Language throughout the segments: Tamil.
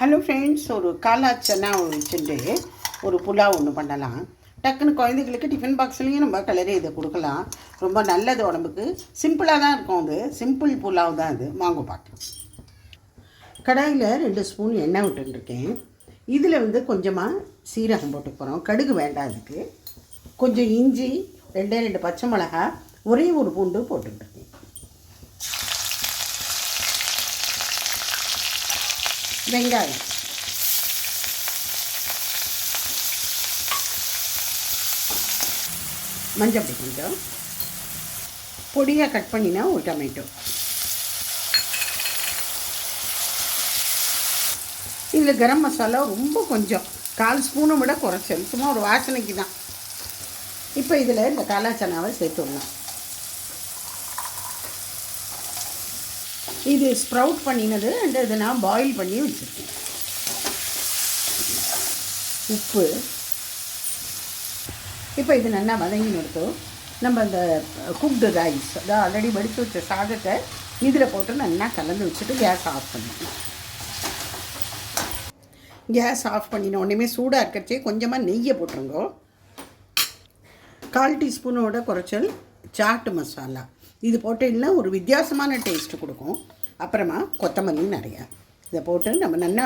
ஹலோ ஃப்ரெண்ட்ஸ் ஒரு காலா வச்சுட்டு ஒரு புலாவ் ஒன்று பண்ணலாம். டக்குன்னு குழந்தைங்களுக்கு டிஃபன் பாக்ஸ்லேயும் நம்ம கலரி இதை கொடுக்கலாம். ரொம்ப நல்லது உடம்புக்கு. சிம்பிளாக தான் இருக்கும் அது. சிம்பிள் புலாவ் தான் அது. வாங்க பார்க்கலாம். கடாயில் ரெண்டு ஸ்பூன் எண்ணெய் விட்டுருக்கேன் இதில் வந்து கொஞ்சமாக சீரகம் போட்டு போகிறோம் கடுகு வேண்டாம் அதுக்கு கொஞ்சம் இஞ்சி ரெண்டே ரெண்டு பச்சை மிளகா ஒரே ஒரு பூண்டு போட்டுருக்கேன் வெங்காயம். மஞ்சள் பொடி கொஞ்சம். பொடியாக கட் பண்ணினா ஒரு டொமேட்டோ. இதில் கரம் மசாலா ரொம்ப கொஞ்சம். கால் ஸ்பூனை விட குறைச்சல். சும்மா ஒரு வாசனைக்கு தான் இப்போ இதில் இந்த காலாச்சனாவை சேர்த்து சேர்த்துடலாம் இது ஸ்ப்ரவுட் பண்ணினது அண்ட் இதை நான் பாயில் பண்ணி வச்சுருக்கேன். உப்பு. இப்போ இது நல்லா வதங்கி நிறுத்தும் நம்ம இந்த குக்டு ரைஸ் அதாவது ஆல்ரெடி வடித்து வச்ச சாதத்தை இதில் போட்டு நல்லா கலந்து வச்சுட்டு கேஸ் ஆஃப் பண்ணணும். கேஸ் ஆஃப் பண்ணின உடனே சூடாக இருக்கிறச்சே கொஞ்சமாக நெய்யை போட்டுருங்கோ. கால் டீஸ்பூனோட குறைச்சல் சாட்டு மசாலா. இது போட்டிங்கன்னா ஒரு வித்தியாசமான டேஸ்ட்டு கொடுக்கும். அப்புறமா கொத்தமல்லி நிறையா. இதை போட்டு நம்ம நல்லா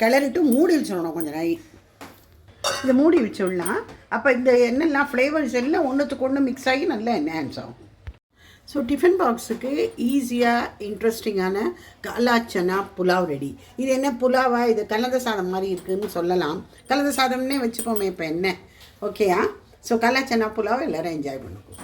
கிளறிட்டு மூடி வச்சிடணும் கொஞ்சம் நாய் இதை மூடி வச்சிடலாம். அப்போ இந்த எண்ணெய்லாம் ஃப்ளேவர்ஸ் எல்லாம் ஒன்றுத்துக்கு ஒன்று மிக்ஸ் ஆகி நல்லா என்ஹான்ஸ் ஆகும். ஸோ டிஃபன் பாக்ஸுக்கு ஈஸியாக இன்ட்ரெஸ்டிங்கான காலாச்சனா புலாவ் ரெடி இது என்ன புலாவா? இது கலந்த சாதம் மாதிரி இருக்குதுன்னு சொல்லலாம். கலந்த சாதம்னே வச்சுக்கோமே இப்போ என்ன? ஓகேயா ஸோ காலாச்சனா புலாவ் எல்லோரும் என்ஜாய் பண்ணுவோம்